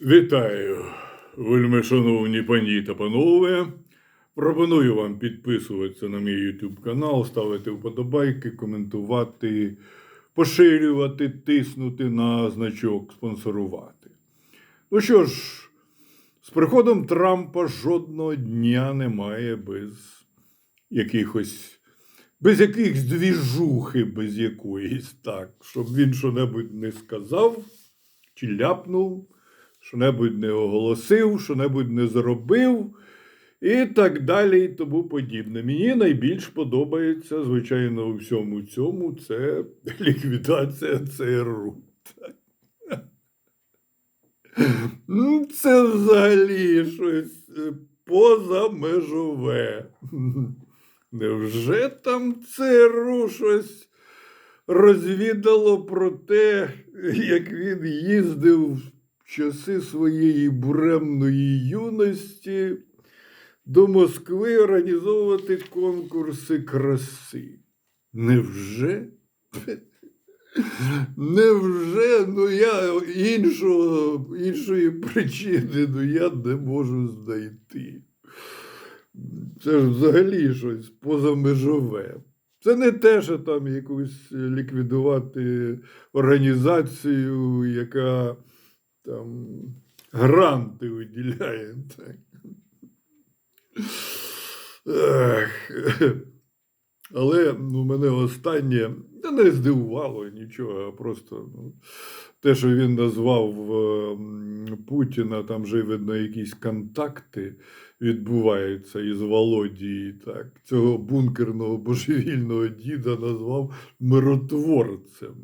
Вітаю, вельми шановні пані та панове. Пропоную вам підписуватися на мій YouTube канал, ставити вподобайки, коментувати, поширювати, тиснути на значок спонсорувати. Ну що ж, з приходом Трампа жодного дня немає без якихось, без якихось двіжухи, без якоїсь так, щоб він що-небудь не сказав чи ляпнув, що-небудь не оголосив, що-небудь не зробив. І так далі, і тому подібне. Мені найбільш подобається, звичайно, у всьому цьому це ліквідація ЦРУ. Ну, Це взагалі щось е, позамежове. Невже там ЦРУ щось розвідало про те, як він їздив в часи своєї буремної юності до Москви організовувати конкурси краси? Невже? Невже? Ну я іншого, іншої причини ну, я не можу знайти. Це ж взагалі щось позамежове. Це не те, що там якусь ліквідувати організацію, яка там гранти виділяє. Але ну, мене останнє та не здивувало нічого, а просто ну, те, що він назвав е, Путіна, там вже видно якісь контакти відбуваються із Володії. Так. Цього бункерного божевільного діда назвав миротворцем.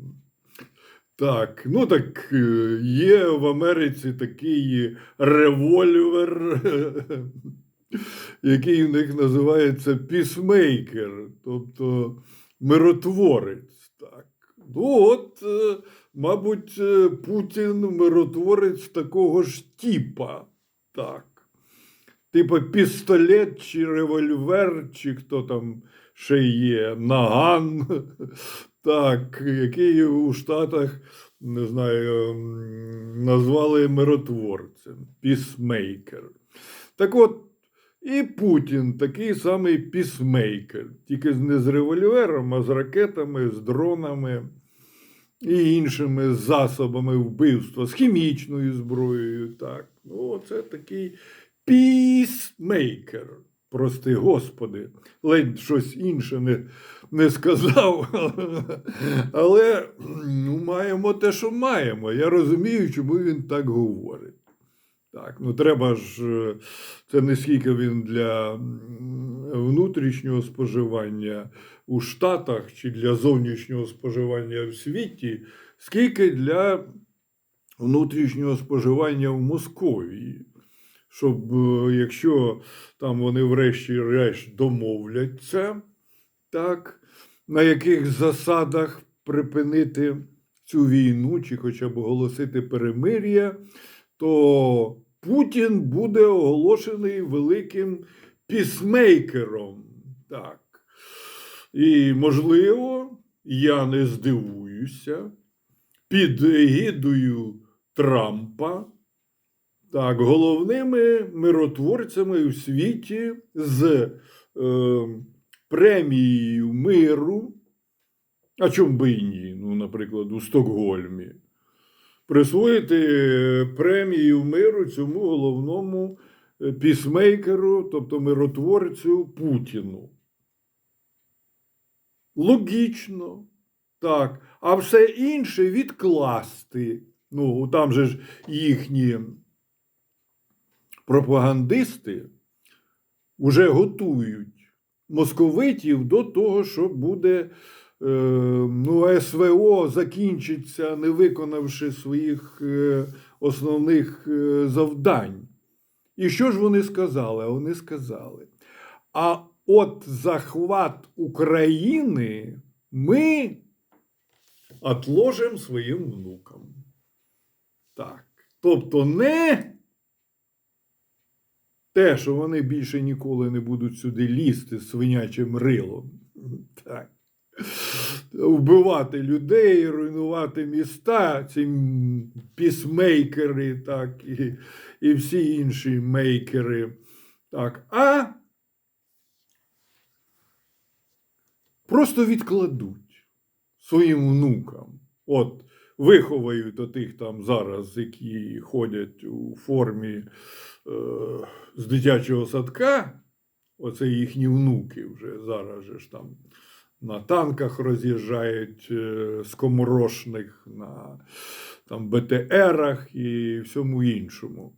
Так, ну так е, є в Америці такий револьвер, який в них називається пісмейкер, тобто миротворець. Так. Ну от, е, мабуть, е, Путін миротворець такого ж типа. Так. Типа пістолет чи револьвер, чи хто там ще є, наган, так, який у Штатах, не знаю, назвали миротворцем, пісмейкер. Так от, і Путін такий самий пісмейкер, тільки не з револьвером, а з ракетами, з дронами і іншими засобами вбивства, з хімічною зброєю. Так. Ну, це такий пісмейкер. Прости, Господи, ледь щось інше не, не сказав. Але ну, маємо те, що маємо. Я розумію, чому він так говорить. Так, ну треба ж, е, це не скільки він для внутрішнього споживання у Штатах чи для зовнішнього споживання в світі, скільки для внутрішнього споживання в Московії. Щоб е, якщо там вони врешті-решт домовляться, так, на яких засадах припинити цю війну, чи хоча б оголосити перемир'я, то Путін буде оголошений великим пісмейкером. Так. І, можливо, я не здивуюся, під егідою Трампа, так, головними миротворцями у світі з е, премією миру, а чому би і ні, ну, наприклад, у Стокгольмі, присвоїти е, премію миру цьому головному е, пісмейкеру, тобто миротворцю Путіну. Логічно. Так. А все інше відкласти. Ну, там же ж їхні пропагандисти вже готують московитів до того, що буде е, ну, СВО закінчиться, не виконавши своїх е, основних е, завдань. І що ж вони сказали? Вони сказали: а от захват України ми отложимо своїм внукам. Так. Тобто не те, що вони більше ніколи не будуть сюди лізти з свинячим рилом. Так. вбивати людей, руйнувати міста, ці пісмейкери, так, і, і всі інші мейкери. Так, а просто відкладуть своїм внукам. От виховають отих там зараз, які ходять у формі е, з дитячого садка. Оце їхні внуки вже зараз же ж там на танках роз'їжджають е, скоморошних, на там, БТРах і всьому іншому.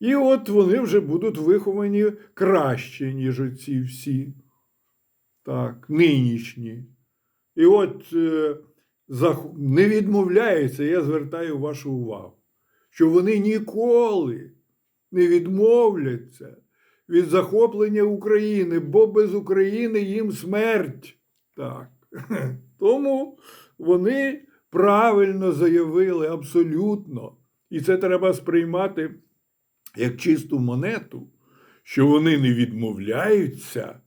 І от вони вже будуть виховані краще, ніж ці всі. Так, нинішні. І от е, не відмовляється, я звертаю вашу увагу, що вони ніколи не відмовляться від захоплення України, бо без України їм смерть. Так. Тому вони правильно заявили абсолютно. І це треба сприймати як чисту монету, що вони не відмовляються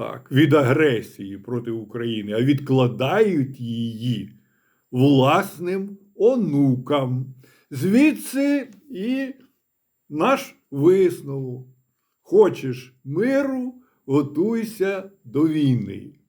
так, від агресії проти України, а відкладають її власним онукам. Звідси і наш висновок. Хочеш миру, готуйся до війни.